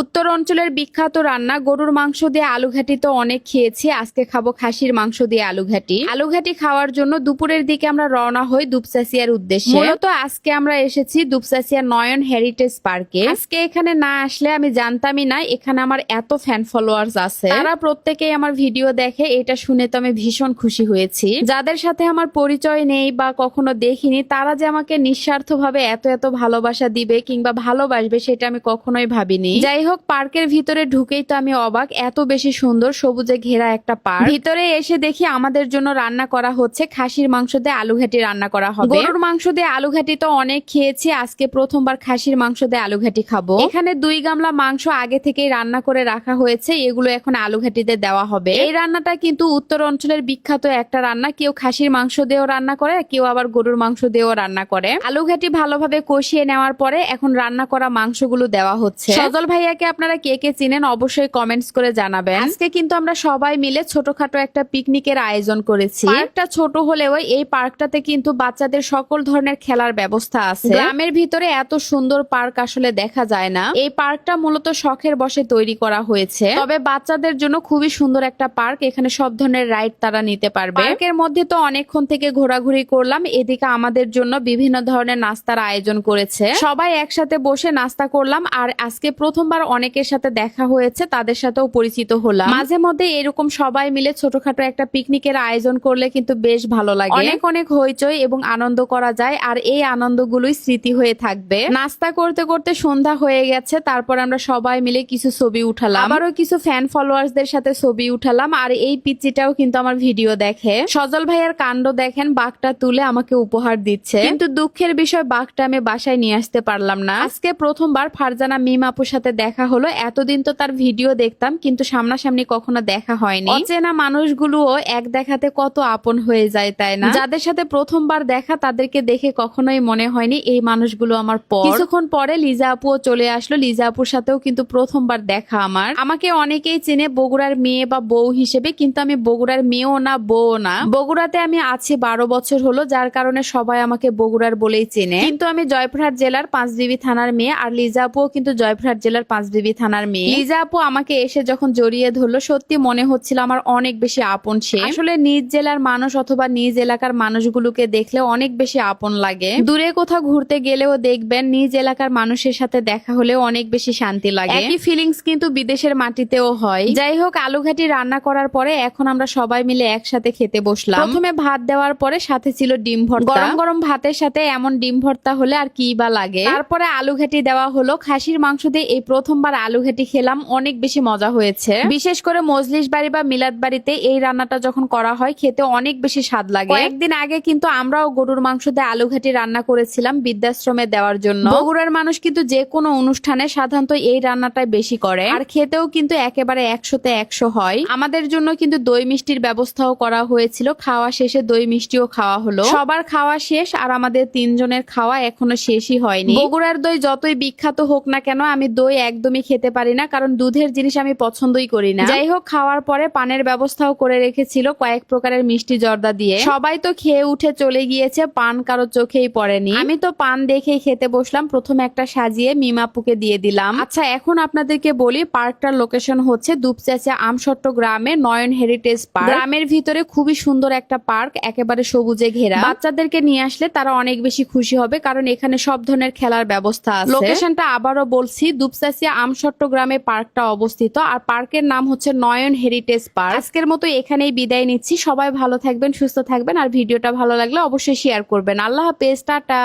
উত্তর অঞ্চলের বিখ্যাত রান্না, গরুর মাংস দিয়ে আলু ঘাটি তো অনেক খেয়েছি। আজকে খাব খাসির মাংস দিয়ে আলু ঘাটি আলু ঘাটি খাওয়ার জন্য দুপুরের দিকে আমরা রওনা হই দুপসাসিয়ার উদ্দেশ্যে। মূলত আজকে আমরা এসেছি দুপসাসিয়া নয়ন হেরিটেজ পার্কে। আজকে এখানে না আসলে আমি জানতামই না, এখানে আমার এত ফ্যান ফলোয়ার্স আছে। তারা প্রত্যেকেই আমার ভিডিও দেখে, এটা শুনে তো আমি ভীষণ খুশি হয়েছি। যাদের সাথে আমার পরিচয় নেই বা কখনো দেখিনি, তারা যে আমাকে নিঃস্বার্থভাবে এত এত ভালোবাসা দিবে কিংবা ভালোবাসবে, সেটা আমি কখনোই ভাবিনি। যাই হোক পার্কের ভিতরে ঢুকেই তো আমি অবাক। এত বেশি সুন্দর সবুজে ঘেরা একটা পার্ক। ভিতরে এসে দেখি আমাদের জন্য রান্না করা হচ্ছে খাসির মাংস দিয়ে আলু ঘাটি রান্না করা হবে। গরুর মাংস দিয়ে আলু ঘাটি তো অনেক খেয়েছি, আজকে প্রথমবার খাসির মাংস দিয়ে আলু ঘাটি খাব। এখানে দুই গামলা মাংস আগে থেকেই রান্না করে রাখা হয়েছে, এগুলো এখন আলু ঘাটিতে দেওয়া হবে। এই রান্নাটা কিন্তু উত্তর অঞ্চলের বিখ্যাত একটা রান্না। কেউ খাসির মাংস দিয়েও রান্না করে, কেউ আবার গরুর মাংস দিয়েও রান্না করে। আলু ঘাটি ভালোভাবে কষিয়ে নেওয়ার পরে এখন রান্না করা মাংসগুলো দেওয়া হচ্ছে। সজল ভাইয়াকে আপনারা কে কে চিনেন অবশ্যই কমেন্টস করে জানাবেন। আজকে কিন্তু আমরা সবাই মিলে ছোটখাটো একটা পিকনিকের আয়োজন করেছি। পার্কটা ছোট হলেও এই পার্কটাতে কিন্তু বাচ্চাদের সকল ধরনের খেলার ব্যবস্থা আছে। গ্রামের ভিতরে এত সুন্দর পার্ক আসলে দেখা যায় না। এই পার্কটা মূলত শখের বসে তৈরি করা হয়েছে। তবে বাচ্চাদের জন্য খুবই সুন্দর একটা পার্ক। এখানে সব ধরনের রাইড তারা নিতে পারবে। পার্কের মধ্যে তো অনেকক্ষণ থেকে ঘোরাঘুরি করলাম। এদিকে আমাদের জন্য বিভিন্ন ধরনের নাস্তার আয়োজন করেছে। সবাই একসাথে বসে নাস্তা করলাম। আর আজকে প্রথমবার অনেকের সাথে দেখা হয়েছে, তাদের সাথেও পরিচিত হলাম। মাঝে মধ্যে এরকম সবাই মিলে ছোটখাটো একটা পিকনিকের আয়োজন করলে কিন্তু বেশ ভালো লাগে। অনেক অনেক হইচই এবং আনন্দ করা যায়, আর এই আনন্দগুলোই স্মৃতি হয়ে থাকবে। নাস্তা করতে করতে সন্ধ্যা হয়ে গেছে, তারপর আমরা সবাই মিলে কিছু ছবি উঠালাম। আবারও কিছু ফ্যান ফলোয়ার্সদের সাথে ছবি উঠালাম, আর এই পিচ্চিটাও কিন্তু আমার ভিডিও দেখে। সজল ভাইয়ের কাণ্ড দেখেন, বাঘটা তুলে আমাকে উপহার দিচ্ছে। কিন্তু দুঃখের বিষয় বাঘটা আমি বাসায় নিয়ে আসতে পারলাম না। আজকে প্রথমবার ফারজানা মিম আপুর সাথে দেখা হলো। এতদিন তো তার ভিডিও দেখতাম কিন্তু সামনাসামনি কখনো দেখা হয়নি। অচেনা মানুষগুলোও এক দেখাতে কত আপন হয়ে যায় তাই না? যাদের সাথে প্রথমবার দেখা তাদেরকে দেখে কখনোই মনে হয়নি এই মানুষগুলো আমার পর। কিছুক্ষণ পরে লিজা আপুও চলে আসলো। লিজা আপুর সাথেও কিন্তু প্রথমবার দেখা আমার। আমাকে অনেকেই চেনে বগুড়ার মেয়ে বা বউ হিসেবে কিন্তু আমি বগুড়ার মেয়েও না বউ না। বগুড়াতে আমি আছি বারো বছর হলো যার কারণে সবাই আমাকে বগুড়ার বলেই চেনে। কিন্তু আমি জয়পুরহাট জেলার পাঁচবিবি থানার মেয়ে আর লিজা আপুও কিন্তু জয়পুরহাট জেলার পাঁচবিবি থানার মেয়ে। লিজা আপু আমাকে এসে যখন জড়িয়ে ধরলো সত্যি মনে হচ্ছিল আমার অনেক বেশি আপন সে। আসলে নিজ জেলার মানুষ অথবা নিজ এলাকার মানুষগুলোকে দেখলে অনেক বেশি আপন লাগে। দূরে কোথাও ঘুরতে গেলেও দেখবেন নিজ এলাকার মানুষের সাথে দেখা হলেও অনেক বেশি শান্তি লাগে। একই ফিলিংস কিন্তু বিদেশের মাটিতেও হয়। যাই হোক আলু ঘাটি রান্না করার পরে এখন আমরা সবাই মিলে একসাথে খেতে বসলাম। প্রথমে ভাত দেওয়ার পরে সাথে ছিল ডিম ভর্তা। গরম গরম ভাতের সাথে এমন ডিম ভর্তা হলে আর কি বা লাগে? তারপরে আলু ঘাটি দেওয়া হলো। খাসির মাংস দিয়ে এই প্রথমবার আলু ঘাটি খেলাম, অনেক বেশি মজা হয়েছে। বিশেষ করে মজলিস বাড়ি বা মিলাদ বাড়িতে এই রান্নাটা যখন করা হয়, খেতে অনেক বেশি স্বাদ লাগে। একদিন আগে কিন্তু আমরাও গরুর মাংস দিয়ে আলু ঘাটি রান্না করেছিলাম বৃদ্ধাশ্রমে দেওয়ার জন্য। বগুড়ার মানুষ কিন্তু যে কোনো অনুষ্ঠানে সাধারণত এই রান্নাটাই বেশি করে। আর খেতেও কিন্তু একেবারে একশোতে একশো হয়। আমাদের জন্য কিন্তু দই মিষ্টির ব্যবস্থাও করা হয়েছিল। খাওয়া শেষে দই মিষ্টিও খাওয়া হলো। সবার খাওয়া শেষ আর আমাদের তিনজনের খাওয়া এখনও শেষই হয়নি। বগুড়ার দই যতই বিখ্যাত হোক না কেন, আমি দই একদমই খেতে পারি না, কারণ দুধের জিনিস আমি পছন্দই করি না। যাই হোক খাওয়ার পরে পানের ব্যবস্থাও করে রেখেছিল কয়েক প্রকারের মিষ্টি জর্দা দিয়ে। সবাই তো খেয়ে উঠে চলে গিয়েছে, পান কারও চোখেই পড়েনি। আমি তো পান দেখেই খেতে বসলাম, প্রথমে একটা সাজিয়ে মিমাপুকে দিয়ে দিলাম। আচ্ছা এখন আপনাদেরকে বলি, পার্কটার লোকেশন হচ্ছে দুপচাচা আমসট্ট গ্রামে নয়ন হেরিটেজ পার্ক। গ্রামের ভিতরে খুবই সুন্দর একটা পার্ক, একেবারে সবুজে ঘেরা। বাচ্চাদেরকে নিয়ে আসলে তারা অনেক বেশি খুশি হবে, কারণ এখানে সব ধরনের খেলার ব্যবস্থা আছে। লোকেশনটা আবারও বলছি দুপচাচিয়া আমসট্ট গ্রামে পার্কটা অবস্থিত। আর পার্কের নাম হচ্ছে নয়ন হেরিটেজ পার্ক। আজকের মতো এখানেই বিদায় নিচ্ছি। সবাই ভালো থাকবেন, সুস্থ থাকবেন। আর ভিডিওটা ভালো লাগলে অবশ্যই শেয়ার করবেন। আল্লাহ হাফেজ, টাটা।